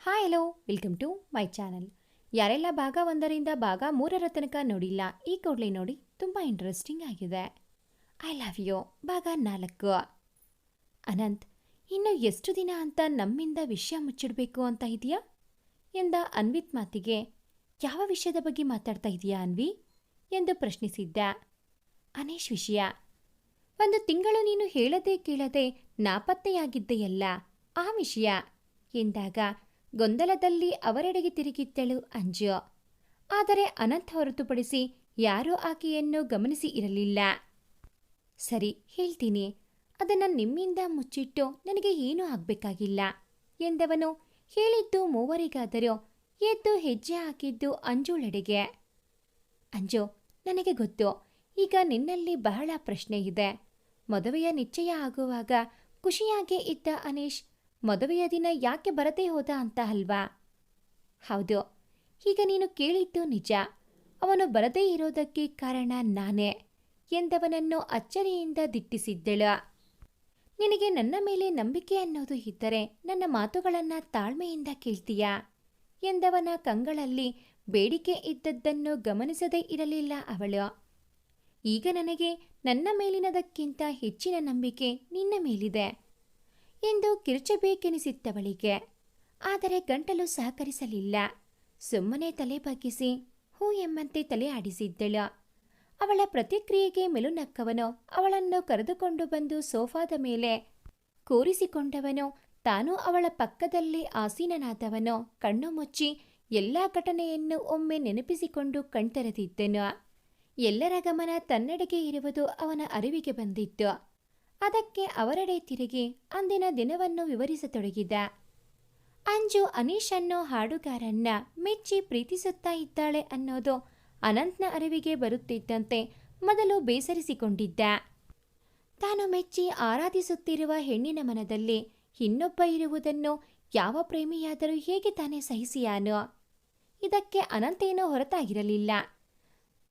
Hi hello welcome to my channel ಯಾರೆಲ್ಲ ಭಾಗ ಒಂದರಿಂದ ಭಾಗ ಮೂರರ ತನಕ ನೋಡಿಲ್ಲ, ಈ ಕೂಡಲೇ ನೋಡಿ ತುಂಬ ಇಂಟ್ರೆಸ್ಟಿಂಗ್ ಆಗಿದೆ. ಐ ಲವ್ ಯು ಭಾಗ ನಾಲ್ಕು. ಅನಂತ್, ಇನ್ನು ಎಷ್ಟು ದಿನ ಅಂತ ನಮ್ಮಿಂದ ವಿಷಯ ಮುಚ್ಚಿಡಬೇಕು ಅಂತ ಇದೆಯಾ ಎಂದ ಅನ್ವಿತ್ ಮಾತಿಗೆ, ಯಾವ ವಿಷಯದ ಬಗ್ಗೆ ಮಾತಾಡ್ತಾ ಇದೆಯಾ ಅನ್ವಿ? ಎಂದು ಪ್ರಶ್ನಿಸಿದ್ದ. ಅನೇಶ್ ವಿಷಯ, ಒಂದು ತಿಂಗಳು ನೀನು ಹೇಳದೆ ಕೇಳದೆ ನಾಪತ್ತೆಯಾಗಿದ್ದೆಯಲ್ಲ ಆ ವಿಷಯ, ಎಂದಾಗ ಗೊಂದಲದಲ್ಲಿ ಅವರೆಡೆಗೆ ತಿರುಗಿದ್ದಳು ಅಂಜು ಆದರೆ ಅನಂತ ಹೊರತುಪಡಿಸಿ ಯಾರೂ ಆಕೆಯನ್ನು ಗಮನಿಸಿ ಇರಲಿಲ್ಲ. ಸರಿ, ಹೇಳ್ತೀನಿ. ಅದನ್ನು ನಿಮ್ಮಿಂದ ಮುಚ್ಚಿಟ್ಟು ನನಗೆ ಏನೂ ಆಗಬೇಕಾಗಿಲ್ಲ ಎಂದವನು ಹೇಳಿದ್ದು ಮೂವರಿಗಾದರೂ ಎದ್ದು ಹೆಜ್ಜೆ ಹಾಕಿದ್ದು ಅಂಜುಳೆಡೆಗೆ. ಅಂಜು, ನನಗೆ ಗೊತ್ತು. ಈಗ ನಿನ್ನಲ್ಲಿ ಬಹಳ ಪ್ರಶ್ನೆ ಇದೆ. ಮದುವೆಯ ನಿಶ್ಚಯ ಆಗುವಾಗ ಖುಷಿಯಾಗೇ ಇದ್ದ ಅನೀಶ್ ಮದುವೆಯ ದಿನ ಯಾಕೆ ಬರದೇ ಹೋದ ಅಂತ ಅಲ್ವಾ? ಹೌದು. ಈಗ ನೀನು ಕೇಳಿದ್ದು ನಿಜ. ಅವನು ಬರದೇ ಇರೋದಕ್ಕೆ ಕಾರಣ ನಾನೇ ಎಂದವನನ್ನು ಅಚ್ಚರಿಯಿಂದ ದಿಟ್ಟಿಸಿದ್ದಳು. ನಿನಗೆ ನನ್ನ ಮೇಲೆ ನಂಬಿಕೆ ಅನ್ನೋದು ಇದ್ದರೆ ನನ್ನ ಮಾತುಗಳನ್ನು ತಾಳ್ಮೆಯಿಂದ ಕೇಳ್ತೀಯಾ? ಎಂದವನ ಕಂಗಳಲ್ಲಿ ಬೇಡಿಕೆ ಇದ್ದದ್ದನ್ನು ಗಮನಿಸದೇ ಇರಲಿಲ್ಲ ಅವಳು. ಈಗ ನನಗೆ ನನ್ನ ಮೇಲಿನದಕ್ಕಿಂತ ಹೆಚ್ಚಿನ ನಂಬಿಕೆ ನಿನ್ನ ಮೇಲಿದೆ. ಎಂದು ಕಿರುಚಬೇಕೆನಿಸಿತ್ತವಳಿಗೆ. ಆದರೆ ಗಂಟಲು ಸಹಕರಿಸಲಿಲ್ಲ. ಸುಮ್ಮನೆ ತಲೆ ಬಗ್ಗಿಸಿ ಹೂ ಎಂಬಂತೆ ತಲೆ ಆಡಿಸಿದ್ದಳು. ಅವಳ ಪ್ರತಿಕ್ರಿಯೆಗೆ ಮೆಲುನಕ್ಕವನು ಅವಳನ್ನು ಕರೆದುಕೊಂಡು ಬಂದು ಸೋಫಾದ ಮೇಲೆ ಕೂರಿಸಿಕೊಂಡವನು, ತಾನು ಅವಳ ಪಕ್ಕದಲ್ಲಿ ಆಸೀನನಾದವನು, ಕಣ್ಣು ಮುಚ್ಚಿ ಎಲ್ಲ ಘಟನೆಯನ್ನು ಒಮ್ಮೆ ನೆನಪಿಸಿಕೊಂಡು ಕಣ್ತರೆದಿದ್ದನು. ಎಲ್ಲರ ಗಮನ ತನ್ನಡೆಗೆ ಇರುವುದು ಅವನ ಅರಿವಿಗೆ ಬಂದಿತ್ತು. ಅದಕ್ಕೆ ಅವರೆಡೆ ತಿರುಗಿ ಅಂದಿನ ದಿನವನ್ನು ವಿವರಿಸತೊಡಗಿದ. ಅಂಜು ಅನೀಶ್ ಅನ್ನೋ ಹಾಡುಗಾರನ್ನ ಮೆಚ್ಚಿ ಪ್ರೀತಿಸುತ್ತಾ ಇದ್ದಾಳೆ ಅನ್ನೋದು ಅನಂತ್ನ ಅರಿವಿಗೆ ಬರುತ್ತಿದ್ದಂತೆ ಮೊದಲು ಬೇಸರಿಸಿಕೊಂಡಿದ್ದ. ತಾನು ಮೆಚ್ಚಿ ಆರಾಧಿಸುತ್ತಿರುವ ಹೆಣ್ಣಿನ ಮನದಲ್ಲಿ ಇನ್ನೊಬ್ಬ ಇರುವುದನ್ನು ಯಾವ ಪ್ರೇಮಿಯಾದರೂ ಹೇಗೆ ತಾನೇ ಸಹಿಸಿಯಾನೋ? ಇದಕ್ಕೆ ಅನಂತೇನೂ ಹೊರತಾಗಿರಲಿಲ್ಲ.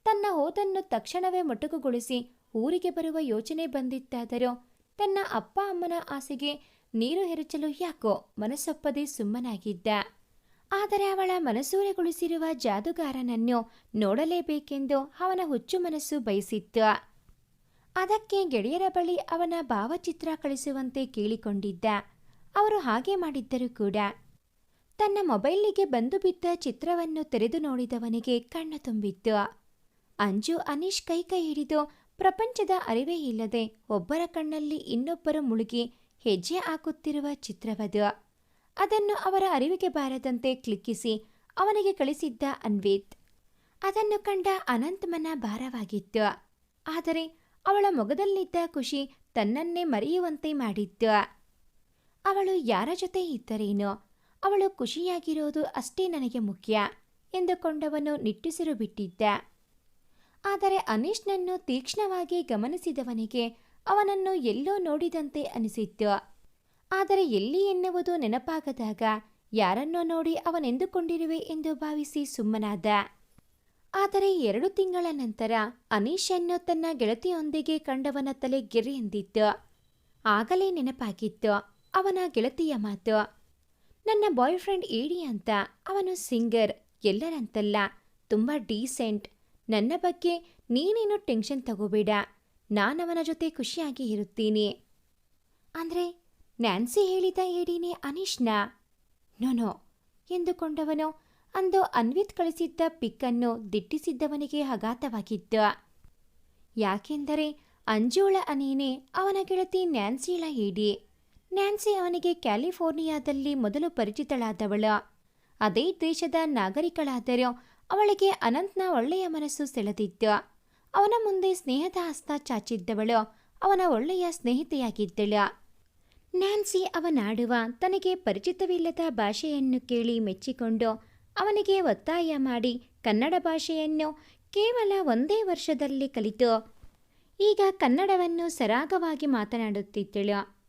ತನ್ನ ಹೋದನ್ನು ತಕ್ಷಣವೇ ಮೊಟಕುಗೊಳಿಸಿ ಊರಿಗೆ ಬರುವ ಯೋಚನೆ ಬಂದಿತ್ತಾದರೂ ತನ್ನ ಅಪ್ಪ ಅಮ್ಮನ ಆಸೆಗೆ ನೀರು ಎರಚಲು ಯಾಕೋ ಮನಸ್ಸೊಪ್ಪದೆ ಸುಮ್ಮನಾಗಿದ್ದ. ಆದರೆ ಅವಳ ಮನಸೂರೆಗೊಳಿಸಿರುವ ಜಾದುಗಾರನನ್ನು ನೋಡಲೇಬೇಕೆಂದು ಅವನ ಹುಚ್ಚು ಮನಸ್ಸು ಬಯಸಿತ್ತು. ಅದಕ್ಕೆ ಗೆಳೆಯರ ಬಳಿ ಅವನ ಭಾವಚಿತ್ರ ಕಳಿಸುವಂತೆ ಕೇಳಿಕೊಂಡಿದ್ದ. ಅವರು ಹಾಗೆ ಮಾಡಿದ್ದರು ಕೂಡ. ತನ್ನ ಮೊಬೈಲಿಗೆ ಬಂದು ಬಿದ್ದ ಚಿತ್ರವನ್ನು ತೆರೆದು ನೋಡಿದವನಿಗೆ ಕಣ್ಣು ತುಂಬಿತ್ತು. ಅಂಜು ಅನೀಶ್ ಕೈ ಕೈ ಹಿಡಿದು ಪ್ರಪಂಚದ ಅರಿವೇ ಇಲ್ಲದೆ ಒಬ್ಬರ ಕಣ್ಣಲ್ಲಿ ಇನ್ನೊಬ್ಬರು ಮುಳುಗಿ ಹೆಜ್ಜೆ ಹಾಕುತ್ತಿರುವ ಚಿತ್ರವದು. ಅದನ್ನು ಅವರ ಅರಿವಿಗೆ ಬಾರದಂತೆ ಕ್ಲಿಕ್ಕಿಸಿ ಅವನಿಗೆ ಕಳಿಸಿದ್ದ ಅನ್ವಿತ್. ಅದನ್ನು ಕಂಡ ಅನಂತ್ ಮನ ಭಾರವಾಗಿತ್ತು. ಆದರೆ ಅವಳ ಮೊಗದಲ್ಲಿದ್ದ ಖುಷಿ ತನ್ನನ್ನೇ ಮರೆಯುವಂತೆ ಮಾಡಿತ್ತು. ಅವಳು ಯಾರ ಜೊತೆ ಇದ್ದರೇನೋ, ಅವಳು ಖುಷಿಯಾಗಿರೋದು ಅಷ್ಟೇ ನನಗೆ ಮುಖ್ಯ ಎಂದುಕೊಂಡವನು ನಿಟ್ಟುಸಿರು ಬಿಟ್ಟಿದ್ದ. ಆದರೆ ಅನೀಶ್ನನ್ನು ತೀಕ್ಷ್ಣವಾಗಿ ಗಮನಿಸಿದವನಿಗೆ ಅವನನ್ನು ಎಲ್ಲೋ ನೋಡಿದಂತೆ ಅನಿಸಿತ್ತು. ಆದರೆ ಎಲ್ಲಿ ಎನ್ನುವುದು ನೆನಪಾಗದಾಗ ಯಾರನ್ನೋ ನೋಡಿ ಅವನೆಂದುಕೊಂಡಿರುವೆ ಎಂದು ಭಾವಿಸಿ ಸುಮ್ಮನಾದ. ಆದರೆ ಎರಡು ತಿಂಗಳ ನಂತರ ಅನೀಶನ್ನು ತನ್ನ ಗೆಳತಿಯೊಂದಿಗೆ ಕಂಡವನ ತಲೆ ಗೆರೆ ಎಂದಿತ್ತು. ಆಗಲೇ ನೆನಪಾಗಿತ್ತು ಅವನ ಗೆಳತಿಯ ಮಾತು. ನನ್ನ ಬಾಯ್ ಫ್ರೆಂಡ್ ಏಡಿ ಅಂತ, ಅವನು ಸಿಂಗರ್, ಎಲ್ಲರಂತಲ್ಲ, ತುಂಬ ಡೀಸೆಂಟ್ ನನ್ನ ಬಗ್ಗೆ ನೀನೇನು ಟೆನ್ಷನ್ ತಗೋಬೇಡ. ನಾನವನ ಜೊತೆ ಖುಷಿಯಾಗಿ ಇರುತ್ತೀನಿ. ಅಂದರೆ ನ್ಯಾನ್ಸಿ ಹೇಳಿದ ಏಡಿನೇ ಅನೀಶ್ನ ನೋ ಎಂದುಕೊಂಡವನು ಅಂದು ಅನ್ವಿತ್ ಕಳಿಸಿದ್ದ ಪಿಕ್ಕನ್ನು ದಿಟ್ಟಿಸಿದ್ದವನಿಗೆ ಆಘಾತವಾಗಿತ್ತು ಯಾಕೆಂದರೆ ಅಂಜೋಳ ಅನೀನೆ ಅವನ ಗೆಳತಿ ನ್ಯಾನ್ಸಿಳ ಏಡಿ. ನ್ಯಾನ್ಸಿ ಅವನಿಗೆ ಕ್ಯಾಲಿಫೋರ್ನಿಯಾದಲ್ಲಿ ಮೊದಲು ಪರಿಚಿತಳಾದವಳು. ಅದೇ ದೇಶದ ನಾಗರಿಕಳಾದರೂ ಅವಳಿಗೆ ಅನಂತ್ನ ಒಳ್ಳೆಯ ಮನಸ್ಸು ಸೆಳೆದಿತ್ತು. ಅವನ ಮುಂದೆ ಸ್ನೇಹದ ಹಸ್ತ ಚಾಚಿದ್ದವಳು ಅವನ ಒಳ್ಳೆಯ ಸ್ನೇಹಿತೆಯಾಗಿದ್ದಳು. ನ್ಯಾನ್ಸಿ ಅವನಾಡುವ ತನಗೆ ಪರಿಚಿತವಿಲ್ಲದ ಭಾಷೆಯನ್ನು ಕೇಳಿ ಮೆಚ್ಚಿಕೊಂಡು ಅವನಿಗೆ ಒತ್ತಾಯ ಮಾಡಿ ಕನ್ನಡ ಭಾಷೆಯನ್ನು ಕೇವಲ ಒಂದೇ ವರ್ಷದಲ್ಲಿ ಕಲಿತು. ಈಗ ಕನ್ನಡವನ್ನು ಸರಾಗವಾಗಿ ಮಾತನಾಡುತ್ತಿದ್ದಳು.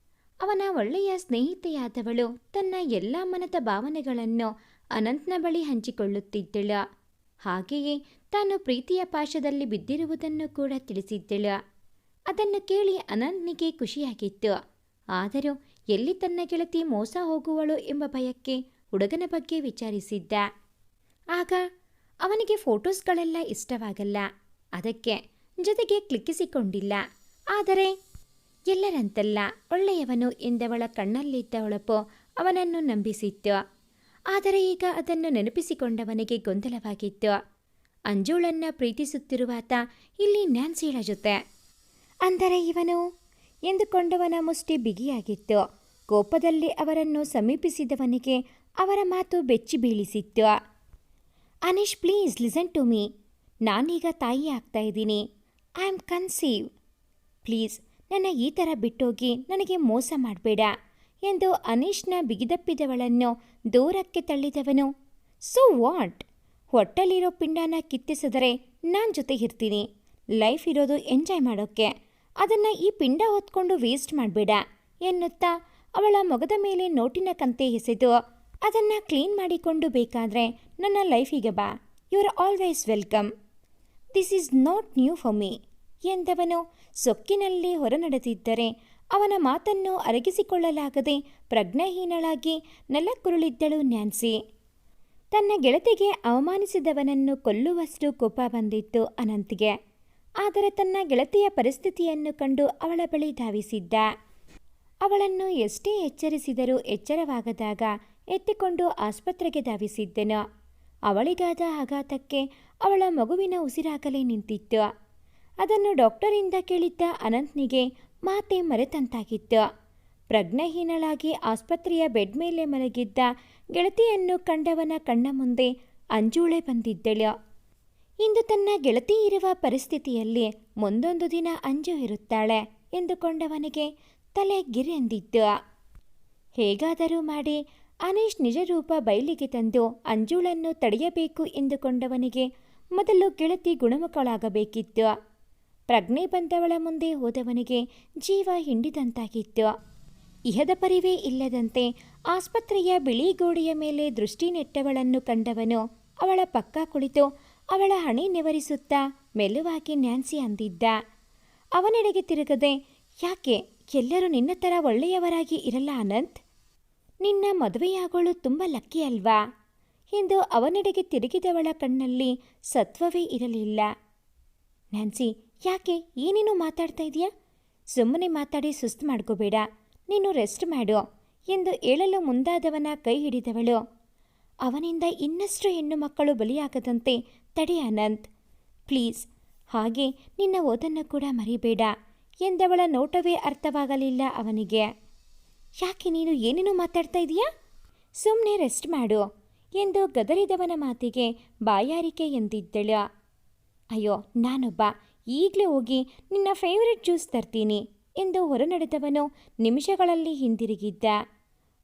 ಅವನ ಒಳ್ಳೆಯ ಸ್ನೇಹಿತೆಯಾದವಳು ತನ್ನ ಎಲ್ಲ ಮನದ ಭಾವನೆಗಳನ್ನು ಅನಂತ್ನ ಬಳಿ ಹಂಚಿಕೊಳ್ಳುತ್ತಿದ್ದಳು. ಹಾಗೆಯೇ ತಾನು ಪ್ರೀತಿಯ ಪಾಶದಲ್ಲಿ ಬಿದ್ದಿರುವುದನ್ನು ಕೂಡ ತಿಳಿಸಿದ್ದಳು. ಅದನ್ನು ಕೇಳಿ ಅನಂತ್ನಿಗೆ ಖುಷಿಯಾಗಿತ್ತು. ಆದರೂ ಎಲ್ಲಿ ತನ್ನ ಗೆಳತಿ ಮೋಸ ಹೋಗುವಳು ಎಂಬ ಭಯಕ್ಕೆ ಹುಡುಗನ ಬಗ್ಗೆ ವಿಚಾರಿಸಿದ್ದ. ಆಗ ಅವನಿಗೆ ಫೋಟೋಸ್ಗಳೆಲ್ಲ ಇಷ್ಟವಾಗಲ್ಲ. ಅದಕ್ಕೆ ಜೊತೆಗೆ ಕ್ಲಿಕ್ಕಿಸಿಕೊಂಡಿಲ್ಲ. ಆದರೆ ಎಲ್ಲರಂತಲ್ಲ ಒಳ್ಳೆಯವನು ಎಂದವಳ ಕಣ್ಣಲ್ಲಿದ್ದ ಹೊಳಪು ಅವನನ್ನು ನಂಬಿಸಿತ್ತು. ಆದರೆ ಈಗ ಅದನ್ನು ನೆನಪಿಸಿಕೊಂಡವನಿಗೆ ಗೊಂದಲವಾಗಿತ್ತು. ಅಂಜುಳನ್ನ ಪ್ರೀತಿಸುತ್ತಿರುವಾತ ಇಲ್ಲಿ ನ್ಯಾನ್ಸಿಳ ಜೊತೆ. ಅಂದರೆ ಇವನು? ಎಂದುಕೊಂಡವನ ಮುಷ್ಟಿ ಬಿಗಿಯಾಗಿತ್ತು. ಕೋಪದಲ್ಲಿ ಅವರನ್ನು ಸಮೀಪಿಸಿದವನಿಗೆ ಅವರ ಮಾತು ಬೆಚ್ಚಿ ಬೀಳಿಸಿತ್ತು. Anish, please listen to me. ನಾನೀಗ ತಾಯಿ ಆಗ್ತಾ ಇದ್ದೀನಿ. I am conceive. ಪ್ಲೀಸ್, ನನ್ನ ಈ ಥರ ಬಿಟ್ಟೋಗಿ ನನಗೆ ಮೋಸ ಮಾಡಬೇಡ. ಎಂದು ಅನೀಶ್ನ ಬಿಗಿದಪ್ಪಿದವಳನ್ನು ದೂರಕ್ಕೆ ತಳ್ಳಿದವನು. ಸೊ ವಾಟ್ ಹೊಟ್ಟಲಿರೋ ಪಿಂಡನ ಕಿತ್ತಿಸಿದರೆ ನಾನು ಜೊತೆ ಇರ್ತೀನಿ. ಲೈಫ್ ಇರೋದು ಎಂಜಾಯ್ ಮಾಡೋಕ್ಕೆ. ಅದನ್ನು ಈ ಪಿಂಡ ಹೊತ್ಕೊಂಡು ವೇಸ್ಟ್ ಮಾಡಬೇಡ ಎನ್ನುತ್ತಾ ಅವಳ ಮೊಗದ ಮೇಲೆ ನೋಟಿನ ಕಂತೆ ಎಸೆದು ಅದನ್ನು ಕ್ಲೀನ್ ಮಾಡಿಕೊಂಡು ಬೇಕಾದರೆ ನನ್ನ ಲೈಫಿಗೆ ಬಾ. You are always welcome this is not new for me ಎಂದವನು ಸೊಕ್ಕಿನಲ್ಲಿ ಹೊರನಡೆದಿದ್ದರೆ ಅವನ ಮಾತನ್ನು ಅರಗಿಸಿಕೊಳ್ಳಲಾಗದೆ ಪ್ರಜ್ಞಾಹೀನಳಾಗಿ ನೆಲಕ್ಕುರುಳಿದ್ದಳು ನ್ಯಾನ್ಸಿ. ತನ್ನ ಗೆಳತಿಗೆ ಅವಮಾನಿಸಿದವನನ್ನು ಕೊಲ್ಲುವಷ್ಟು ಕೋಪ ಬಂದಿತ್ತು ಅನಂತ್ಗೆ. ಆದರೆ ತನ್ನ ಗೆಳತಿಯ ಪರಿಸ್ಥಿತಿಯನ್ನು ಕಂಡು ಅವಳ ಬಳಿ ಧಾವಿಸಿದ್ದ. ಅವಳನ್ನು ಎಷ್ಟೇ ಎಚ್ಚರಿಸಿದರೂ ಎಚ್ಚರವಾಗದಾಗ ಎತ್ತಿಕೊಂಡು ಆಸ್ಪತ್ರೆಗೆ ಧಾವಿಸಿದ್ದನು. ಅವಳಿಗಾದ ಆಘಾತಕ್ಕೆ ಅವಳ ಮಗುವಿನ ಉಸಿರಾಗಲೇ ನಿಂತಿತ್ತು. ಅದನ್ನು ಡಾಕ್ಟರಿಂದ ಕೇಳಿದ್ದ ಅನಂತ್ನಿಗೆ ಮಾತೆ ಮರೆತಂತಾಗಿತ್ತು ಪ್ರಜ್ಞಾಹೀನಳಾಗಿ ಆಸ್ಪತ್ರೆಯ ಬೆಡ್ ಮೇಲೆ ಮಲಗಿದ್ದ ಗೆಳತಿಯನ್ನು ಕಂಡವನ ಕಣ್ಣ ಮುಂದೆ ಅಂಜೂಳೆ ಬಂದಿದ್ದಳು. ಇಂದು ತನ್ನ ಗೆಳತಿ ಇರುವ ಪರಿಸ್ಥಿತಿಯಲ್ಲಿ ಮುಂದೊಂದು ದಿನ ಅಂಜು ಇರುತ್ತಾಳೆ ಎಂದುಕೊಂಡವನಿಗೆ ತಲೆ ಗಿರೆಂದಿದ್ದು ಹೇಗಾದರೂ ಮಾಡಿ ಅನೀಶ್ ನಿಜರೂಪ ಬಯಲಿಗೆ ತಂದು ಅಂಜುಳನ್ನು ತಡೆಯಬೇಕು ಎಂದುಕೊಂಡವನಿಗೆ ಮೊದಲು ಗೆಳತಿ ಗುಣಮುಖಳಾಗಬೇಕಿತ್ತು. ಪ್ರಜ್ಞೆ ಬಂದವಳ ಮುಂದೆ ಹೋದವನಿಗೆ ಜೀವ ಹಿಂಡಿದಂತಾಗಿತ್ತು. ಇಹದ ಪರಿವೇ ಇಲ್ಲದಂತೆ ಆಸ್ಪತ್ರೆಯ ಬಿಳಿ ಗೋಡೆಯ ಮೇಲೆ ದೃಷ್ಟಿ ನೆಟ್ಟವಳನ್ನು ಕಂಡವನು ಅವಳ ಪಕ್ಕ ಕುಳಿತು ಅವಳ ಹಣೆ ನೆವರಿಸುತ್ತಾ ಮೆಲುವಾಗಿ ನ್ಯಾನ್ಸಿ ಅಂದಿದ್ದ. ಅವನೆಡೆಗೆ ತಿರುಗದೆ, ಯಾಕೆ? ಎಲ್ಲರೂ ನಿನ್ನ ಥರ ಒಳ್ಳೆಯವರಾಗಿ ಇರಲ್ಲ ಅನಂತ್? ನಿನ್ನ ಮದುವೆಯಾಗೋಳು ತುಂಬ ಲಕ್ಕಿ ಅಲ್ವಾ? ಎಂದು ಅವನೆಡೆಗೆ ತಿರುಗಿದವಳ ಕಣ್ಣಲ್ಲಿ ಸತ್ವವೇ ಇರಲಿಲ್ಲ. ನ್ಯಾನ್ಸಿ ಯಾಕೆ, ಏನೇನೋ ಮಾತಾಡ್ತಾ ಇದೆಯಾ? ಸುಮ್ಮನೆ ಮಾತಾಡಿ ಸುಸ್ತು ಮಾಡ್ಕೋಬೇಡ. ನೀನು ರೆಸ್ಟ್ ಮಾಡು ಎಂದು ಹೇಳಲು ಮುಂದಾದವನ ಕೈ ಹಿಡಿದವಳು. ಅವನಿಂದ ಇನ್ನಷ್ಟು ಹೆಣ್ಣು ಮಕ್ಕಳು ಬಲಿಯಾಗದಂತೆ ತಡೆ ಅನಂತ್. ಪ್ಲೀಸ್, ಹಾಗೆ ನಿನ್ನ ಓದನ್ನು ಕೂಡ ಮರಿಬೇಡ ಎಂದವಳ ನೋಟವೇ ಅರ್ಥವಾಗಲಿಲ್ಲ ಅವನಿಗೆ. ಯಾಕೆ, ನೀನು ಏನೇನೋ ಮಾತಾಡ್ತಾ ಇದೀಯಾ? ಸುಮ್ಮನೆ ರೆಸ್ಟ್ ಮಾಡು ಎಂದು ಗದರಿದವನ ಮಾತಿಗೆ ಬಾಯಾರಿಕೆ ಎಂದಿದ್ದಳು. ಅಯ್ಯೋ, ನಾನೊಬ್ಬ ಈಗಲೇ ಹೋಗಿ ನಿನ್ನ ಫೇವರೆಟ್ ಜ್ಯೂಸ್ ತರ್ತೀನಿ ಎಂದು ಹೊರನಡೆದವನು ನಿಮಿಷಗಳಲ್ಲಿ ಹಿಂದಿರುಗಿದ್ದ.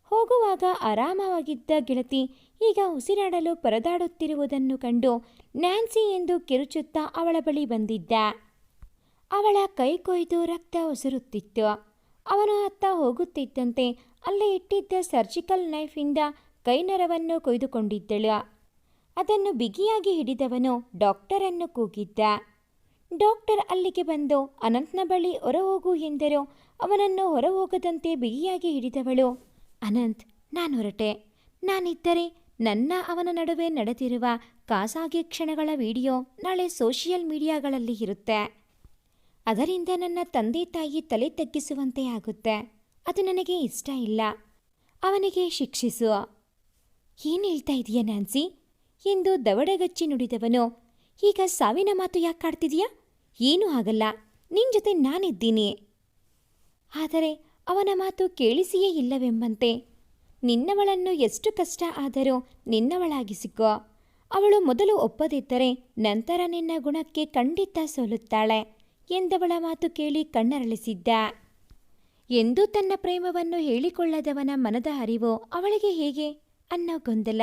ಹೋಗುವಾಗ ಆರಾಮವಾಗಿದ್ದ ಗೆಳತಿ ಈಗ ಉಸಿರಾಡಲು ಪರದಾಡುತ್ತಿರುವುದನ್ನು ಕಂಡು ನ್ಯಾನ್ಸಿ ಎಂದು ಕಿರುಚುತ್ತಾ ಅವಳ ಬಳಿ ಬಂದಿದ್ದ. ಅವಳ ಕೈ ಕೊಯ್ದು ರಕ್ತ ಉಸಿರುತ್ತಿತ್ತು ಅವನು ಅತ್ತ ಹೋಗುತ್ತಿದ್ದಂತೆ ಅಲ್ಲೇ ಇಟ್ಟಿದ್ದ ಸರ್ಜಿಕಲ್ ನೈಫಿಂದ ಕೈನರವನ್ನು ಕೊಯ್ದುಕೊಂಡಿದ್ದಳು. ಅದನ್ನು ಬಿಗಿಯಾಗಿ ಹಿಡಿದವನು ಡಾಕ್ಟರನ್ನು ಕೂಗಿದ್ದ. ಡಾಕ್ಟರ್ ಅಲ್ಲಿಗೆ ಬಂದು ಅನಂತ್ನ ಬಳಿ ಹೊರಹೋಗು ಎಂದರು. ಅವನನ್ನು ಹೊರಹೋಗದಂತೆ ಬಿಗಿಯಾಗಿ ಹಿಡಿದವಳು. ಅನಂತ್, ನಾನು ಹೊರಟೆ. ನಾನಿದ್ದರೆ ನನ್ನ ಅವನ ನಡುವೆ ನಡೆದಿರುವ ಖಾಸಗಿ ಕ್ಷಣಗಳ ವಿಡಿಯೋ ನಾಳೆ ಸೋಷಿಯಲ್ ಮೀಡಿಯಾಗಳಲ್ಲಿ ಇರುತ್ತೆ. ಅದರಿಂದ ನನ್ನ ತಂದೆ ತಾಯಿ ತಲೆ ತಗ್ಗಿಸುವಂತೆ ಆಗುತ್ತೆ. ಅದು ನನಗೆ ಇಷ್ಟ ಇಲ್ಲ. ಅವನಿಗೆ ಶಿಕ್ಷಿಸು. ಏನು ಹೇಳ್ತಾ ಇದೆಯಾ ನ್ಯಾನ್ಸಿ ಎಂದು ದವಡಗಚ್ಚಿ ನುಡಿದವನು ಈಗ ಸಾವಿನ ಮಾತು ಯಾಕೆ ಕಾಡ್ತಿದೀಯಾ ಏನೂ ಆಗಲ್ಲ. ನಿನ್ ಜೊತೆ ನಾನಿದ್ದೀನಿ. ಆದರೆ ಅವನ ಮಾತು ಕೇಳಿಸಿಯೇ ಇಲ್ಲವೆಂಬಂತೆ. ನಿನ್ನವಳನ್ನು ಎಷ್ಟು ಕಷ್ಟ ಆದರೂ ನಿನ್ನವಳಾಗಿಸಿಕೋ ಅವಳು ಮೊದಲು ಒಪ್ಪದಿದ್ದರೆ ನಂತರ ನಿನ್ನ ಗುಣಕ್ಕೆ ಖಂಡಿತ ಸೋಲುತ್ತಾಳೆ ಎಂದವಳ ಮಾತು ಕೇಳಿ ಕಣ್ಣರಳಿಸಿದ್ದ. ಎಂದೂ ತನ್ನ ಪ್ರೇಮವನ್ನು ಹೇಳಿಕೊಳ್ಳದವನ ಮನದ ಅರಿವು ಅವಳಿಗೆ ಹೇಗೆ ಅನ್ನೋ ಗೊಂದಲ.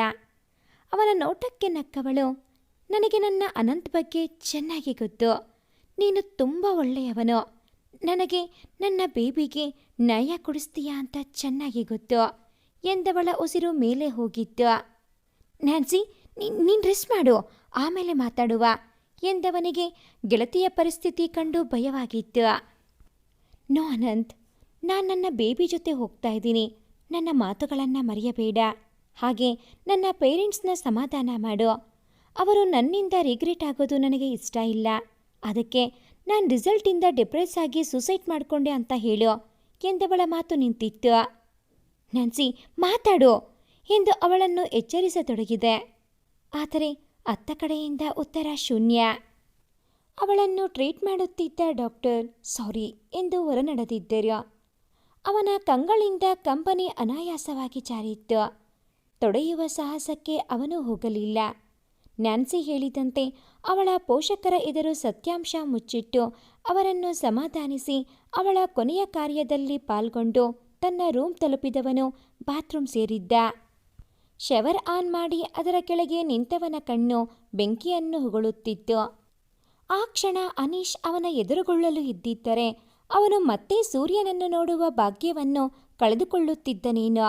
ಅವನ ನೋಟಕ್ಕೆ ನಕ್ಕವಳು ನನಗೆ ನನ್ನ ಅನಂತ್ ಬಗ್ಗೆ ಚೆನ್ನಾಗಿ ಗೊತ್ತು. ನೀನು ತುಂಬ ಒಳ್ಳೆಯವನು. ನನಗೆ ನನ್ನ ಬೇಬಿಗೆ ನಯ ಕೊಡಿಸ್ತೀಯಾ ಅಂತ ಚೆನ್ನಾಗಿ ಗೊತ್ತು. ಎಂದವಳ ಉಸಿರು ಮೇಲೆ ಹೋಗಿತ್ತು. ನ್ಯಾನ್ಸಿ ನೀನ್ ರೆಸ್ಟ್ ಮಾಡು, ಆಮೇಲೆ ಮಾತಾಡುವ ಎಂದವನಿಗೆ ಗೆಳತಿಯ ಪರಿಸ್ಥಿತಿ ಕಂಡು ಭಯವಾಗಿತ್ತು. ನೋ ಅನಂತ್, ನಾನು ನನ್ನ ಬೇಬಿ ಜೊತೆ ಹೋಗ್ತಾ ಇದ್ದೀನಿ. ನನ್ನ ಮಾತುಗಳನ್ನು ಮರೆಯಬೇಡ. ಹಾಗೆ ನನ್ನ ಪೇರೆಂಟ್ಸ್ನ ಸಮಾಧಾನ ಮಾಡು. ಅವರು ನನ್ನಿಂದ ರಿಗ್ರೆಟ್ ಆಗೋದು ನನಗೆ ಇಷ್ಟ ಇಲ್ಲ. ಅದಕ್ಕೆ ನಾನು ರಿಸಲ್ಟಿಂದ ಡಿಪ್ರೆಸ್ ಆಗಿ ಸೂಸೈಡ್ ಮಾಡಿಕೊಂಡೆ ಅಂತ ಹೇಳು ಎಂದವಳ ಮಾತು ನಿಂತಿತ್ತು. ನನ್ಸಿ, ಮಾತಾಡು ಎಂದು ಅವಳನ್ನು ಎಚ್ಚರಿಸತೊಡಗಿದೆ. ಆದರೆ ಅತ್ತ ಕಡೆಯಿಂದ ಉತ್ತರ ಶೂನ್ಯ. ಅವಳನ್ನು ಟ್ರೀಟ್ ಮಾಡುತ್ತಿದ್ದ ಡಾಕ್ಟರ್ ಸಾರಿ ಎಂದು ಹೊರನಡೆದಿದ್ದರು. ಅವನ ಕಂಗಳಿಂದ ಕಂಪನಿ ಅನಾಯಾಸವಾಗಿ ಜಾರಿತ್ತು. ತೊಡೆಯುವ ಸಾಹಸಕ್ಕೆ ಅವನು ಹೋಗಲಿಲ್ಲ. ನ್ಯಾನ್ಸಿ ಹೇಳಿದಂತೆ ಅವಳ ಪೋಷಕರ ಎದುರು ಸತ್ಯಾಂಶ ಮುಚ್ಚಿಟ್ಟು ಅವರನ್ನು ಸಮಾಧಾನಿಸಿ ಅವಳ ಕೊನೆಯ ಕಾರ್ಯದಲ್ಲಿ ಪಾಲ್ಗೊಂಡು ತನ್ನ ರೂಮ್ ತಲುಪಿದವನು ಬಾತ್ರೂಮ್ ಸೇರಿದ್ದ. ಶವರ್ ಆನ್ ಮಾಡಿ ಅದರ ಕೆಳಗೆ ನಿಂತವನ ಕಣ್ಣು ಬೆಂಕಿಯನ್ನು ಹೊಗಳುತ್ತಿತ್ತು. ಆ ಕ್ಷಣ ಅನೀಶ್ ಅವನ ಎದುರುಗೊಳ್ಳಲು ಇದ್ದಿದ್ದರೆ ಅವನು ಮತ್ತೆ ಸೂರ್ಯನನ್ನು ನೋಡುವ ಭಾಗ್ಯವನ್ನು ಕಳೆದುಕೊಳ್ಳುತ್ತಿದ್ದನೇನೋ.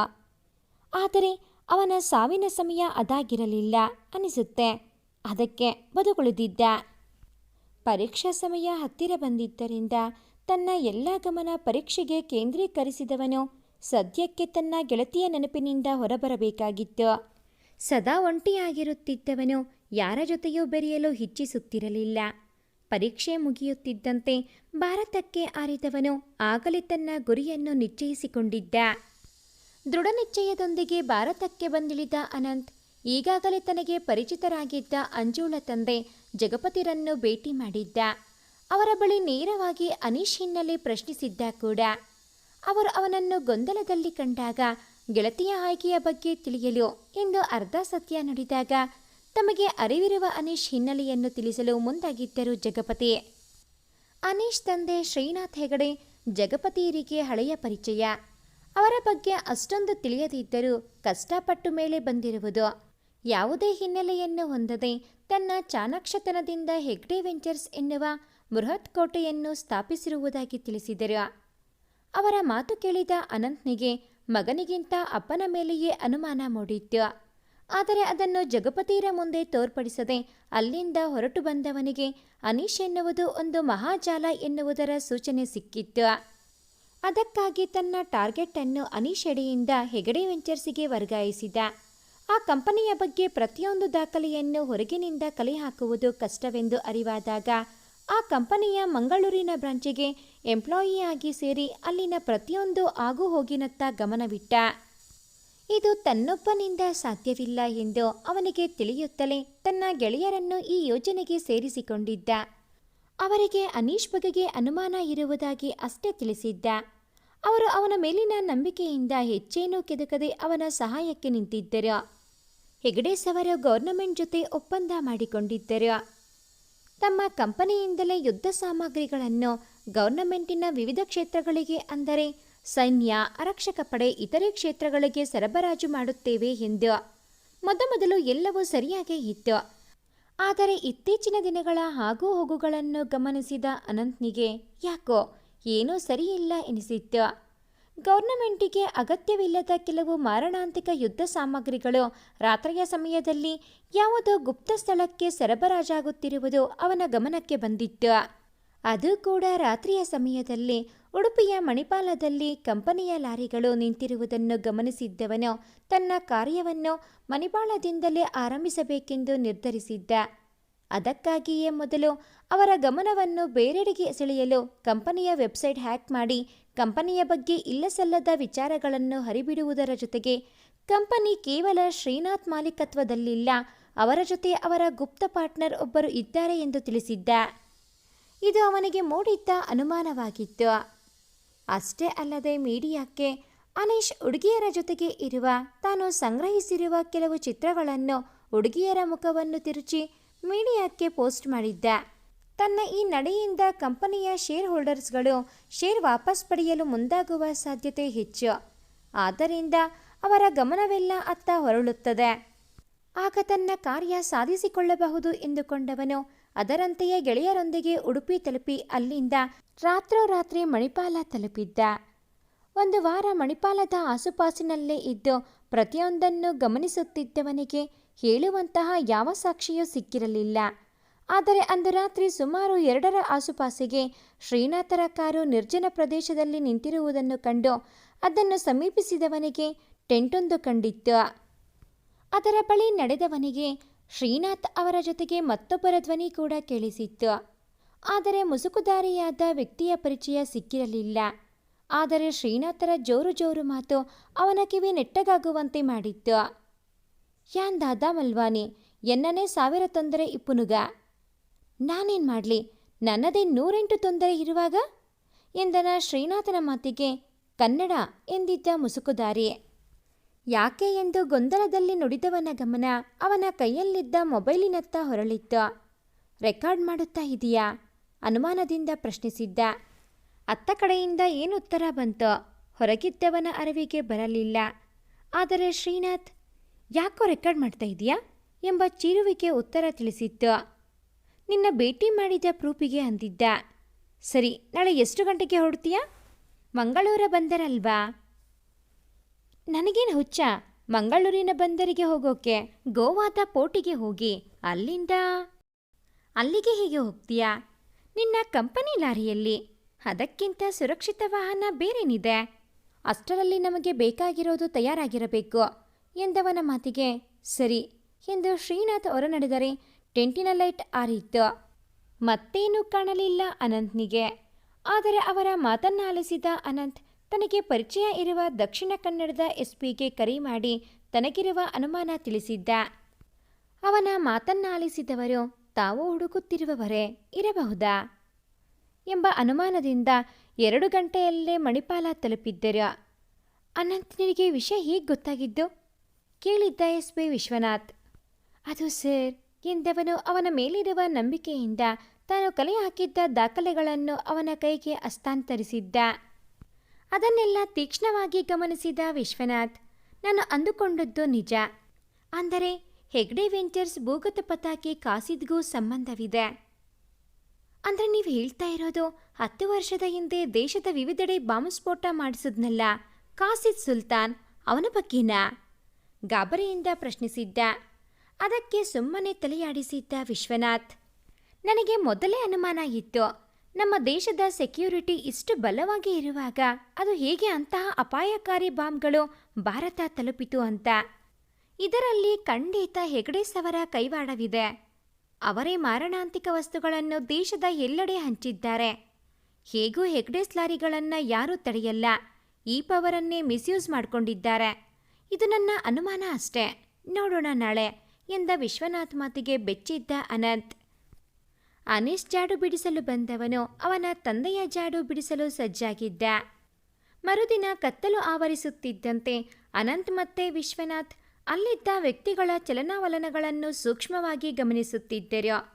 ಆದರೆ ಅವನ ಸಾವಿನ ಸಮಯ ಅದಾಗಿರಲಿಲ್ಲ ಅನಿಸುತ್ತೆ. ಅದಕ್ಕೆ ಬದುಕುಳಿದಿದ್ದ. ಪರೀಕ್ಷಾ ಸಮಯ ಹತ್ತಿರ ಬಂದಿದ್ದರಿಂದ ತನ್ನ ಎಲ್ಲ ಗಮನ ಪರೀಕ್ಷೆಗೆ ಕೇಂದ್ರೀಕರಿಸಿದವನು ಸದ್ಯಕ್ಕೆ ತನ್ನ ಗೆಳತಿಯ ನೆನಪಿನಿಂದ ಹೊರಬರಬೇಕಾಗಿತ್ತು. ಸದಾ ಒಂಟಿಯಾಗಿರುತ್ತಿದ್ದವನು ಯಾರ ಜೊತೆಯೂ ಬೆರೆಯಲು ಇಚ್ಛಿಸುತ್ತಿರಲಿಲ್ಲ. ಪರೀಕ್ಷೆ ಮುಗಿಯುತ್ತಿದ್ದಂತೆ ಭಾರತಕ್ಕೆ ಆರಿದವನು ಆಗಲೇ ತನ್ನ ಗುರಿಯನ್ನು ನಿಶ್ಚಯಿಸಿಕೊಂಡಿದ್ದ. ದೃಢ ನಿಶ್ಚಯದೊಂದಿಗೆ ಭಾರತಕ್ಕೆ ಬಂದಿಳಿದ ಅನಂತ್, ಈಗಾಗಲೇ ತನಗೆ ಪರಿಚಿತರಾಗಿದ್ದ ಅಂಜುಳ ತಂದೆ ಜಗಪತಿರನ್ನು ಭೇಟಿ ಮಾಡಿದ್ದ. ಅವರ ಬಳಿ ನೇರವಾಗಿ ಅನೀಶ್ ಹಿನ್ನೆಲೆ ಪ್ರಶ್ನಿಸಿದ್ದ ಕೂಡ. ಅವರು ಅವನನ್ನು ಗೊಂದಲದಲ್ಲಿ ಕಂಡಾಗ ಗೆಳತಿಯ ಆಯ್ಕೆಯ ಬಗ್ಗೆ ತಿಳಿಯಲು ಎಂದು ಅರ್ಧ ಸತ್ಯ ನುಡಿದಾಗ ತಮಗೆ ಅರಿವಿರುವ ಅನೀಶ್ ಹಿನ್ನೆಲೆಯನ್ನು ತಿಳಿಸಲು ಮುಂದಾಗಿದ್ದರು ಜಗಪತಿ. ಅನೀಶ್ ತಂದೆ ಶ್ರೀನಾಥ್ ಹೆಗಡೆ ಜಗಪತಿಯರಿಗೆ ಹಳೆಯ ಪರಿಚಯ. ಅವರ ಬಗ್ಗೆ ಅಷ್ಟೊಂದು ತಿಳಿಯದಿದ್ದರೂ ಕಷ್ಟಪಟ್ಟು ಮೇಲೆ ಬಂದಿರುವುದು ಯಾವುದೇ ಹಿನ್ನೆಲೆಯನ್ನು ಹೊಂದದೆ ತನ್ನ ಚಾಣಾಕ್ಷತನದಿಂದ ಹೆಗ್ಡೆ ವೆಂಚರ್ಸ್ ಎನ್ನುವ ಬೃಹತ್ ಕೋಟೆಯನ್ನು ಸ್ಥಾಪಿಸಿರುವುದಾಗಿ ತಿಳಿಸಿದರು. ಅವರ ಮಾತು ಕೇಳಿದ ಅನಂತ್ನಿಗೆ ಮಗನಿಗಿಂತ ಅಪ್ಪನ ಮೇಲೆಯೇ ಅನುಮಾನ ಮೂಡಿತ್ತು. ಆದರೆ ಅದನ್ನು ಜಗಪತಿಯರ ಮುಂದೆ ತೋರ್ಪಡಿಸದೆ ಅಲ್ಲಿಂದ ಹೊರಟು ಬಂದವನಿಗೆ ಅನೀಶ್ ಎನ್ನುವುದು ಒಂದು ಮಹಾಜಾಲ ಎನ್ನುವುದರ ಸೂಚನೆ ಸಿಕ್ಕಿತ್ತು. ಅದಕ್ಕಾಗಿ ತನ್ನ ಟಾರ್ಗೆಟ್ ಅನ್ನು ಅನೀಶ್ ಎಡೆಯಿಂದ ಹೆಗಡೆ ವೆಂಚರ್ಸಿಗೆ ವರ್ಗಾಯಿಸಿದ. ಆ ಕಂಪನಿಯ ಬಗ್ಗೆ ಪ್ರತಿಯೊಂದು ದಾಖಲೆಯನ್ನು ಹೊರಗಿನಿಂದ ಕಲೆ ಹಾಕುವುದು ಕಷ್ಟವೆಂದು ಅರಿವಾದಾಗ, ಆ ಕಂಪನಿಯ ಮಂಗಳೂರಿನ ಬ್ರಾಂಚಿಗೆ ಎಂಪ್ಲಾಯಿಯಾಗಿ ಸೇರಿ ಅಲ್ಲಿನ ಪ್ರತಿಯೊಂದು ಆಗು ಹೋಗಿನತ್ತ ಗಮನವಿಟ್ಟ. ಇದು ತನ್ನೊಬ್ಬನಿಂದ ಸಾಧ್ಯವಿಲ್ಲ ಎಂದು ಅವನಿಗೆ ತಿಳಿಯುತ್ತಲೇ ತನ್ನ ಗೆಳೆಯರನ್ನು ಈ ಯೋಜನೆಗೆ ಸೇರಿಸಿಕೊಂಡಿದ್ದ. ಅವರಿಗೆ ಅನೀಶ್ ಬಗೆಗೆ ಅನುಮಾನ ಇರುವುದಾಗಿ ಅಷ್ಟೇ ತಿಳಿಸಿದ್ದ. ಅವರು ಅವನ ಮೇಲಿನ ನಂಬಿಕೆಯಿಂದ ಹೆಚ್ಚೇನೂ ಕೆದಕದೆ ಅವನ ಸಹಾಯಕ್ಕೆ ನಿಂತಿದ್ದರು. ಹೆಗಡೆ ಸವರ ಗೌರ್ನಮೆಂಟ್ ಜೊತೆ ಒಪ್ಪಂದ ಮಾಡಿಕೊಂಡಿದ್ದರು. ತಮ್ಮ ಕಂಪನಿಯಿಂದಲೇ ಯುದ್ಧ ಸಾಮಗ್ರಿಗಳನ್ನು ಗೌರ್ನಮೆಂಟಿನ ವಿವಿಧ ಕ್ಷೇತ್ರಗಳಿಗೆ ಅಂದರೆ ಸೈನ್ಯ, ಆರಕ್ಷಕ ಪಡೆ, ಇತರೆ ಕ್ಷೇತ್ರಗಳಿಗೆ ಸರಬರಾಜು ಮಾಡುತ್ತೇವೆ ಎಂದು ಮೊದಮೊದಲು ಎಲ್ಲವೂ ಸರಿಯಾಗೇ ಇತ್ತು. ಆದರೆ ಇತ್ತೀಚಿನ ದಿನಗಳ ಆಗು ಹೋಗುಗಳನ್ನು ಗಮನಿಸಿದ ಅನಂತ್ನಿಗೆ ಯಾಕೋ ಏನೂ ಸರಿಯಿಲ್ಲ ಎನಿಸಿತ್ತು. ಗೌರ್ನಮೆಂಟಿಗೆ ಅಗತ್ಯವಿಲ್ಲದ ಕೆಲವು ಮಾರಣಾಂತಿಕ ಯುದ್ಧ ಸಾಮಗ್ರಿಗಳು ರಾತ್ರಿಯ ಸಮಯದಲ್ಲಿ ಯಾವುದೋ ಗುಪ್ತ ಸ್ಥಳಕ್ಕೆ ಸರಬರಾಜಾಗುತ್ತಿರುವುದು ಅವನ ಗಮನಕ್ಕೆ ಬಂದಿತ್ತು. ಅದು ಕೂಡ ರಾತ್ರಿಯ ಸಮಯದಲ್ಲಿ ಉಡುಪಿಯ ಮಣಿಪಾಲದಲ್ಲಿ ಕಂಪನಿಯ ಲಾರಿಗಳು ನಿಂತಿರುವುದನ್ನು ಗಮನಿಸಿದ್ದವನು ತನ್ನ ಕಾರ್ಯವನ್ನು ಮಣಿಪಾಲದಿಂದಲೇ ಆರಂಭಿಸಬೇಕೆಂದು ನಿರ್ಧರಿಸಿದ್ದ. ಅದಕ್ಕಾಗಿಯೇ ಮೊದಲು ಅವರ ಗಮನವನ್ನು ಬೇರೆಡೆಗೆ ಸೆಳೆಯಲು ಕಂಪನಿಯ ವೆಬ್ಸೈಟ್ ಹ್ಯಾಕ್ ಮಾಡಿ ಕಂಪನಿಯ ಬಗ್ಗೆ ಇಲ್ಲಸಲ್ಲದ ವಿಚಾರಗಳನ್ನು ಹರಿಬಿಡುವುದರ ಜೊತೆಗೆ ಕಂಪನಿ ಕೇವಲ ಶ್ರೀನಾಥ್ ಮಾಲೀಕತ್ವದಲ್ಲಿಲ್ಲ, ಅವರ ಜೊತೆ ಅವರ ಗುಪ್ತ ಪಾರ್ಟ್ನರ್ ಒಬ್ಬರು ಇದ್ದಾರೆ ಎಂದು ತಿಳಿಸಿದ್ದ. ಇದು ಅವನಿಗೆ ಮೂಡಿದ್ದ ಅನುಮಾನವಾಗಿತ್ತು. ಅಷ್ಟೇ ಅಲ್ಲದೆ ಮೀಡಿಯಾಕ್ಕೆ ಅನೀಶ್ ಹುಡುಗಿಯರ ಜೊತೆಗೆ ಇರುವ, ತಾನು ಸಂಗ್ರಹಿಸಿರುವ ಕೆಲವು ಚಿತ್ರಗಳನ್ನು ಹುಡುಗಿಯರ ಮುಖವನ್ನು ತಿರುಚಿ ಮೀಡಿಯಾಕ್ಕೆ ಪೋಸ್ಟ್ ಮಾಡಿದ್ದ. ತನ್ನ ಈ ನಡೆಯಿಂದ ಕಂಪನಿಯ ಶೇರ್ ಹೋಲ್ಡರ್ಸ್ಗಳು ಶೇರ್ ವಾಪಸ್ ಪಡೆಯಲು ಮುಂದಾಗುವ ಸಾಧ್ಯತೆ ಹೆಚ್ಚು. ಆದ್ದರಿಂದ ಅವರ ಗಮನವೆಲ್ಲ ಅತ್ತ ಹೊರಳುತ್ತದೆ. ಆಗ ತನ್ನ ಕಾರ್ಯ ಸಾಧಿಸಿಕೊಳ್ಳಬಹುದು ಎಂದುಕೊಂಡವನು ಅದರಂತೆಯೇ ಗೆಳೆಯರೊಂದಿಗೆ ಉಡುಪಿ ತಲುಪಿ ಅಲ್ಲಿಂದ ರಾತ್ರೋರಾತ್ರಿ ಮಣಿಪಾಲ ತಲುಪಿದ್ದ. ಒಂದು ವಾರ ಮಣಿಪಾಲದ ಆಸುಪಾಸಿನಲ್ಲೇ ಇದ್ದು ಪ್ರತಿಯೊಂದನ್ನು ಗಮನಿಸುತ್ತಿದ್ದವನಿಗೆ ಹೇಳುವಂತಹ ಯಾವ ಸಾಕ್ಷಿಯೂ ಸಿಕ್ಕಿರಲಿಲ್ಲ. ಆದರೆ ಅಂದು ರಾತ್ರಿ ಸುಮಾರು ಎರಡರ ಆಸುಪಾಸಿಗೆ ಶ್ರೀನಾಥರ ಕಾರು ನಿರ್ಜನ ಪ್ರದೇಶದಲ್ಲಿ ನಿಂತಿರುವುದನ್ನು ಕಂಡು ಅದನ್ನು ಸಮೀಪಿಸಿದವನಿಗೆ ಟೆಂಟೊಂದು ಕಂಡಿತ್ತು. ಅದರ ಬಳಿ ನಡೆದವನಿಗೆ ಶ್ರೀನಾಥ್ ಅವರ ಜೊತೆಗೆ ಮತ್ತೊಬ್ಬರ ಧ್ವನಿ ಕೂಡ ಕೇಳಿಸಿತ್ತು. ಆದರೆ ಮುಸುಕುದಾರಿಯಾದ ವ್ಯಕ್ತಿಯ ಪರಿಚಯ ಸಿಕ್ಕಿರಲಿಲ್ಲ. ಆದರೆ ಶ್ರೀನಾಥರ ಜೋರು ಜೋರು ಮಾತು ಅವನ ಕಿವಿ ನೆಟ್ಟಗಾಗುವಂತೆ ಮಾಡಿತ್ತು. ಯಾನ್ ದಾದಾ ಮಲ್ವಾನಿ, ಎನ್ನನೇ ಸಾವಿರ ತೊಂದರೆ ಇಪ್ಪುನುಗ. ನಾನೇನು ಮಾಡಲಿ, ನನ್ನದೇ ನೂರೆಂಟು ತೊಂದರೆ ಇರುವಾಗ? ಎಂದನ ಶ್ರೀನಾಥನ ಮಾತಿಗೆ, ಕನ್ನಡ, ಎಂದಿದ್ದ ಮುಸುಕುದಾರಿ ಯಾಕೆ ಎಂದು ಗೊಂದಲದಲ್ಲಿ ನುಡಿದವನ ಗಮನ ಅವನ ಕೈಯಲ್ಲಿದ್ದ ಮೊಬೈಲಿನತ್ತ ಹೊರಳಿತ್ತು. ರೆಕಾರ್ಡ್ ಮಾಡುತ್ತಾ ಇದೆಯಾ? ಅನುಮಾನದಿಂದ ಪ್ರಶ್ನಿಸಿದ್ದ. ಅತ್ತ ಕಡೆಯಿಂದ ಏನು ಉತ್ತರ ಬಂತು? ಹೊರಗಿದ್ದವನ ಅರಿವಿಗೆ ಬರಲಿಲ್ಲ. ಆದರೆ ಶ್ರೀನಾಥ್, ಯಾಕೋ ರೆಕಾರ್ಡ್ ಮಾಡ್ತಾ ಇದೆಯಾ? ಎಂಬ ಚೀರುವಿಗೆ ಉತ್ತರ ತಿಳಿಸಿತ್ತು. ನಿನ್ನ ಭೇಟಿ ಮಾಡಿದ ಪ್ರೂಪಿಗೆ ಅಂದಿದ್ದ. ಸರಿ, ನಾಳೆ ಎಷ್ಟು ಗಂಟೆಗೆ ಹೊರಡ್ತೀಯಾ? ಮಂಗಳೂರ ಬಂದರಲ್ವಾ? ನನಗೇನು ಹುಚ್ಚ? ಮಂಗಳೂರಿನ ಬಂದರಿಗೆ ಹೋಗೋಕೆ, ಗೋವಾದ ಪೋರ್ಟಿಗೆ ಹೋಗಿ, ಅಲ್ಲಿಂದ? ಅಲ್ಲಿಗೆ ಹೇಗೆ ಹೋಗ್ತೀಯಾ? ನಿನ್ನ ಕಂಪನಿ ಲಾರಿಯಲ್ಲಿ. ಅದಕ್ಕಿಂತ ಸುರಕ್ಷಿತ ವಾಹನ ಬೇರೇನಿದೆ? ಅಷ್ಟರಲ್ಲಿ ನಮಗೆ ಬೇಕಾಗಿರೋದು ತಯಾರಾಗಿರಬೇಕು, ಎಂದವನ ಮಾತಿಗೆ. ಸರಿ, ಎಂದು ಶ್ರೀನಾಥ್ ಹೊರನಡೆದರೆ ಟೆಂಟಿನ ಲೈಟ್ ಆರಿತ್ತು ಮತ್ತೇನೂ ಕಾಣಲಿಲ್ಲ ಅನಂತ್ನಿಗೆ. ಆದರೆ ಅವರ ಮಾತನ್ನ ಆಲಿಸಿದ ಅನಂತ್ ತನಗೆ ಪರಿಚಯ ಇರುವ ದಕ್ಷಿಣ ಕನ್ನಡದ ಎಸ್ಪಿಗೆ ಕರೆ ಮಾಡಿ ತನಗಿರುವ ಅನುಮಾನ ತಿಳಿಸಿದ್ದ. ಅವನ ಮಾತನ್ನಾಲಿಸಿದವರು ತಾವು ಹುಡುಕುತ್ತಿರುವವರೇ ಇರಬಹುದಾ? ಎಂಬ ಅನುಮಾನದಿಂದ ಎರಡು ಗಂಟೆಯಲ್ಲೇ ಮಣಿಪಾಲ ತಲುಪಿದ್ದರು. ಅನಂತನಿಗೆ ವಿಷಯ ಹೇಗೆ ಗೊತ್ತಾಗಿದ್ದು? ಕೇಳಿದ್ದ ಎಸ್ ಪಿ ವಿಶ್ವನಾಥ್. ಅದು ಸರ್, ಎಂದವನು ಅವನ ಮೇಲಿರುವ ನಂಬಿಕೆಯಿಂದ ತಾನು ಕಲೆ ಹಾಕಿದ್ದ ದಾಖಲೆಗಳನ್ನು ಅವನ ಕೈಗೆ ಹಸ್ತಾಂತರಿಸಿದ್ದ. ಅದನ್ನೆಲ್ಲ ತೀಕ್ಷ್ಣವಾಗಿ ಗಮನಿಸಿದ ವಿಶ್ವನಾಥ್, ನಾನು ಅಂದುಕೊಂಡದ್ದು ನಿಜ. ಅಂದರೆ ಹೆಗ್ಡೆ ವೆಂಚರ್ಸ್ ಭೂಗತ ಪತಾಕೆ ಕಾಸಿದ್ಗೂ ಸಂಬಂಧವಿದೆ. ಅಂದ್ರೆ ನೀವು ಹೇಳ್ತಾ ಇರೋದು ಹತ್ತು ವರ್ಷದ ಹಿಂದೆ ದೇಶದ ವಿವಿಧೆಡೆ ಬಾಂಬ್ ಸ್ಫೋಟ ಮಾಡಿಸಿದ್ನಲ್ಲ, ಕಾಸಿದ್ ಸುಲ್ತಾನ್ ಅವನ ಬಗ್ಗೆನ? ಗಾಬರಿಯಿಂದ ಪ್ರಶ್ನಿಸಿದ್ದ. ಅದಕ್ಕೆ ಸುಮ್ಮನೆ ತಲೆಯಾಡಿಸಿದ್ದ ವಿಶ್ವನಾಥ್, ನನಗೆ ಮೊದಲೇ ಅನುಮಾನ ಇತ್ತು. ನಮ್ಮ ದೇಶದ ಸೆಕ್ಯೂರಿಟಿ ಇಷ್ಟು ಬಲವಾಗಿ ಇರುವಾಗ ಅದು ಹೇಗೆ ಅಂತಹ ಅಪಾಯಕಾರಿ ಬಾಂಬ್ಗಳು ಭಾರತ ತಲುಪಿತು ಅಂತ. ಇದರಲ್ಲಿ ಖಂಡಿತ ಹೆಗಡೆ ಸವರ ಕೈವಾಡವಿದೆ. ಅವರೇ ಮಾರಣಾಂತಿಕ ವಸ್ತುಗಳನ್ನು ದೇಶದ ಎಲ್ಲೆಡೆ ಹಂಚಿದ್ದಾರೆ. ಹೇಗೂ ಹೆಗ್ಡೆಸ್ ಲಾರಿಗಳನ್ನು ಯಾರೂ ತಡೆಯಲ್ಲ. ಈ ಪವರನ್ನೇ ಮಿಸ್ಯೂಸ್ ಮಾಡಿಕೊಂಡಿದ್ದಾರೆ. ಇದು ನನ್ನ ಅನುಮಾನ ಅಷ್ಟೇ. ನೋಡೋಣ ನಾಳೆ ಎಂದ ವಿಶ್ವನಾಥ್ ಮಾತಿಗೆ ಬೆಚ್ಚಿದ್ದ ಅನಂತ್. ಅನೀಸ್ ಜಾಡು ಬಿಡಿಸಲು ಬಂದವನು ಅವನ ತಂದೆಯ ಜಾಡು ಬಿಡಿಸಲು ಸಜ್ಜಾಗಿದ್ದ. ಮರುದಿನ ಕತ್ತಲು ಆವರಿಸುತ್ತಿದ್ದಂತೆ ಅನಂತ್ ಮತ್ತೆ ವಿಶ್ವನಾಥ್ ಅಲ್ಲಿದ್ದ ವ್ಯಕ್ತಿಗಳ ಚಲನಾವಲನಗಳನ್ನು ಸೂಕ್ಷ್ಮವಾಗಿ ಗಮನಿಸುತ್ತಿದ್ದರು.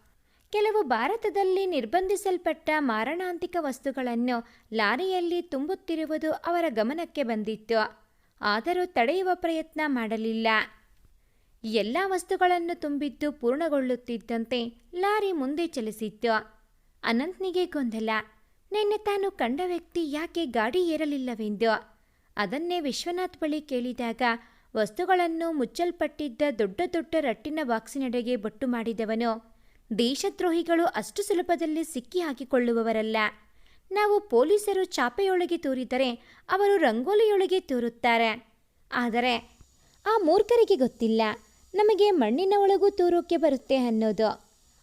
ಕೆಲವು ಭಾರತದಲ್ಲಿ ನಿರ್ಬಂಧಿಸಲ್ಪಟ್ಟ ಮಾರಣಾಂತಿಕ ವಸ್ತುಗಳನ್ನು ಲಾರಿಯಲ್ಲಿ ತುಂಬುತ್ತಿರುವುದು ಅವರ ಗಮನಕ್ಕೆ ಬಂದಿತ್ತು. ಆದರೂ ತಡೆಯುವ ಪ್ರಯತ್ನ ಮಾಡಲಿಲ್ಲ. ಎಲ್ಲ ವಸ್ತುಗಳನ್ನು ತುಂಬಿದ್ದು ಪೂರ್ಣಗೊಳ್ಳುತ್ತಿದ್ದಂತೆ ಲಾರಿ ಮುಂದೆ ಚಲಿಸಿತ್ತು. ಅನಂತ್ನಿಗೆ ಗೊಂದಲ. ನಿನ್ನೆ ತಾನು ಕಂಡ ವ್ಯಕ್ತಿ ಯಾಕೆ ಗಾಡಿ ಏರಲಿಲ್ಲವೆಂದು. ಅದನ್ನೇ ವಿಶ್ವನಾಥ್ ಬಳಿ ಕೇಳಿದಾಗ ವಸ್ತುಗಳನ್ನು ಮುಚ್ಚಲ್ಪಟ್ಟಿದ್ದ ದೊಡ್ಡ ದೊಡ್ಡ ರಟ್ಟಿನ ಬಾಕ್ಸಿನೆಡೆಗೆ ಬೊಟ್ಟು ಮಾಡಿದವನು. ದೇಶದ್ರೋಹಿಗಳು ಅಷ್ಟು ಸುಲಭದಲ್ಲಿ ಸಿಕ್ಕಿ ಹಾಕಿಕೊಳ್ಳುವವರಲ್ಲ. ನಾವು ಪೊಲೀಸರು ಚಾಪೆಯೊಳಗೆ ತೂರಿದರೆ ಅವರು ರಂಗೋಲಿಯೊಳಗೆ ತೂರುತ್ತಾರೆ. ಆದರೆ ಆ ಮೂರ್ಖರಿಗೆ ಗೊತ್ತಿಲ್ಲ. ನಮಗೆ ಮಣ್ಣಿನ ಒಳಗೂ ತೂರೋಕೆ ಬರುತ್ತೆ ಅನ್ನೋದು.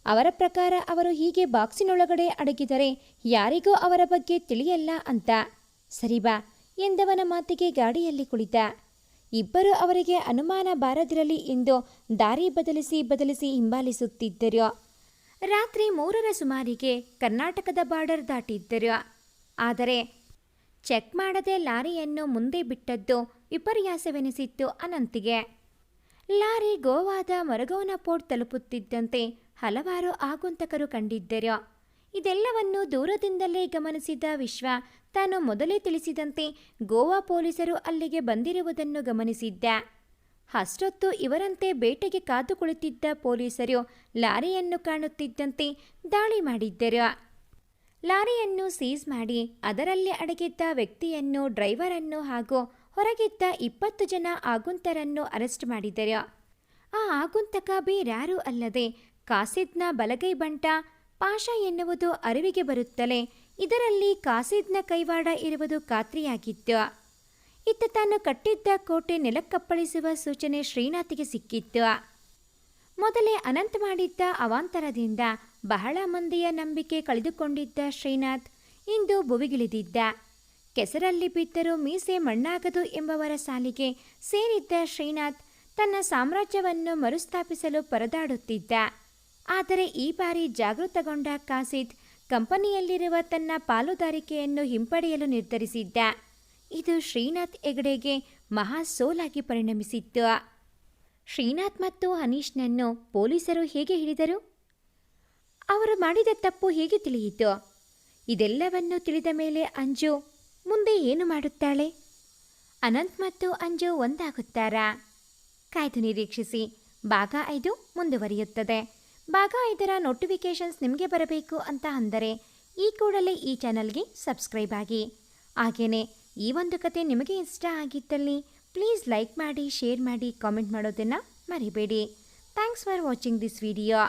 ಅವರ ಪ್ರಕಾರ ಅವರು ಹೀಗೆ ಬಾಕ್ಸಿನೊಳಗಡೆ ಅಡಗಿದರೆ ಯಾರಿಗೂ ಅವರ ಬಗ್ಗೆ ತಿಳಿಯಲ್ಲ ಅಂತ. ಸರಿ ಬಾ, ಎಂದವನ ಮಾತಿಗೆ ಗಾಡಿಯಲ್ಲಿ ಕುಳಿತ. ಇಬ್ಬರು ಅವರಿಗೆ ಅನುಮಾನ ಬಾರದಿರಲಿ ಎಂದು ದಾರಿ ಬದಲಿಸಿ ಬದಲಿಸಿ ಹಿಂಬಾಲಿಸುತ್ತಿದ್ದರು. ರಾತ್ರಿ ಮೂರರ ಸುಮಾರಿಗೆ ಕರ್ನಾಟಕದ ಬಾರ್ಡರ್ ದಾಟಿದ್ದರು. ಆದರೆ ಚೆಕ್ ಮಾಡದೆ ಲಾರಿಯನ್ನು ಮುಂದೆ ಬಿಟ್ಟದ್ದು ವಿಪರ್ಯಾಸವೆನಿಸಿತ್ತು ಅನಂತಿಗೆ. ಲಾರಿ ಗೋವಾದ ಮರಗೋನ ಪೋರ್ಟ್ ತಲುಪುತ್ತಿದ್ದಂತೆ ಹಲವಾರು ಆಗುಂತಕರು ಕಂಡಿದ್ದರು. ಇದೆಲ್ಲವನ್ನು ದೂರದಿಂದಲೇ ಗಮನಿಸಿದ ವಿಶ್ವ ತಾನು ಮೊದಲೇ ತಿಳಿಸಿದಂತೆ ಗೋವಾ ಪೊಲೀಸರು ಅಲ್ಲಿಗೆ ಬಂದಿರುವುದನ್ನು ಗಮನಿಸಿದ್ದ. ಅಷ್ಟೊತ್ತು ಇವರಂತೆ ಬೇಟೆಗೆ ಕಾದು ಕುಳಿತಿದ್ದ ಪೊಲೀಸರು ಲಾರಿಯನ್ನು ಕಾಣುತ್ತಿದ್ದಂತೆ ದಾಳಿ ಮಾಡಿದ್ದರು. ಲಾರಿಯನ್ನು ಸೀಸ್ ಮಾಡಿ ಅದರಲ್ಲಿ ಅಡಗಿದ್ದ ವ್ಯಕ್ತಿಯನ್ನು, ಡ್ರೈವರನ್ನು ಹಾಗೂ ಹೊರಗಿದ್ದ ಇಪ್ಪತ್ತು ಜನ ಆಗುಂತರನ್ನು ಅರೆಸ್ಟ್ ಮಾಡಿದರು ಆ ಆಗುಂತಕ ಬೇರ್ಯಾರೂ ಅಲ್ಲದೆ ಕಾಸಿದ್ನ ಬಲಗೈ ಬಂಟ, ಪಾಷ ಎನ್ನುವುದು ಅರಿವಿಗೆ ಬರುತ್ತಲೇ ಇದರಲ್ಲಿ ಕಾಸಿದ್ನ ಕೈವಾಡ ಇರುವುದು ಖಾತ್ರಿಯಾಗಿತ್ತು ಇತ್ತ ತಾನು ಕಟ್ಟಿದ್ದ ಕೋಟೆ ನೆಲಕ್ಕಪ್ಪಳಿಸುವ ಸೂಚನೆ ಶ್ರೀನಾಥಿಗೆ ಸಿಕ್ಕಿತ್ತು. ಮೊದಲೇ ಅನಂತ ಮಾಡಿದ್ದ ಅವಾಂತರದಿಂದ ಬಹಳ ಮಂದಿಯ ನಂಬಿಕೆ ಕಳೆದುಕೊಂಡಿದ್ದ ಶ್ರೀನಾಥ್ ಇಂದು ಭುವಿಗಿಳಿದಿದ್ದ. ಕೆಸರಲ್ಲಿ ಬಿದ್ದರೂ ಮೀಸೆ ಮಣ್ಣಾಗದು ಎಂಬವರ ಸಾಲಿಗೆ ಸೇರಿದ್ದ ಶ್ರೀನಾಥ್ ತನ್ನ ಸಾಮ್ರಾಜ್ಯವನ್ನು ಮರುಸ್ಥಾಪಿಸಲು ಪರದಾಡುತ್ತಿದ್ದ. ಆದರೆ ಈ ಬಾರಿ ಜಾಗೃತಗೊಂಡ ಕಾಸಿದ್ ಕಂಪನಿಯಲ್ಲಿರುವ ತನ್ನ ಪಾಲುದಾರಿಕೆಯನ್ನು ಹಿಂಪಡೆಯಲು ನಿರ್ಧರಿಸಿದ್ದ. ಇದು ಶ್ರೀನಾಥ್ ಹೆಗಡೆಗೆ ಮಹಾ ಸೋಲಾಗಿ ಪರಿಣಮಿಸಿತ್ತು. ಶ್ರೀನಾಥ್ ಮತ್ತು ಹನೀಶ್ನನ್ನು ಪೊಲೀಸರು ಹೇಗೆ ಹಿಡಿದರು? ಅವರು ಮಾಡಿದ ತಪ್ಪು ಹೇಗೆ ತಿಳಿಯಿತು? ಇದೆಲ್ಲವನ್ನು ತಿಳಿದ ಮೇಲೆ ಅಂಜು ಮುಂದೆ ಏನು ಮಾಡುತ್ತಾಳೆ? ಅನಂತ್ ಮತ್ತು ಅಂಜು ಒಂದಾಗುತ್ತಾರಾ? ಕಾಯ್ದು ನಿರೀಕ್ಷಿಸಿ. ಭಾಗ ಐದು ಮುಂದುವರಿಯುತ್ತದೆ. ಭಾಗ ಐದರ ನೋಟಿಫಿಕೇಷನ್ಸ್ ನಿಮಗೆ ಬರಬೇಕು ಅಂತ ಅಂದರೆ ಈ ಕೂಡಲೇ ಈ ಚಾನಲ್ಗೆ ಸಬ್ಸ್ಕ್ರೈಬ್ ಆಗಿ. ಹಾಗೆಯೇ ಈ ಒಂದು ಕತೆ ನಿಮಗೆ ಇಷ್ಟ ಆಗಿದ್ದಲ್ಲಿ ಪ್ಲೀಸ್ ಲೈಕ್ ಮಾಡಿ, ಶೇರ್ ಮಾಡಿ, ಕಾಮೆಂಟ್ ಮಾಡೋದನ್ನು ಮರಿಬೇಡಿ. Thanks for watching this video.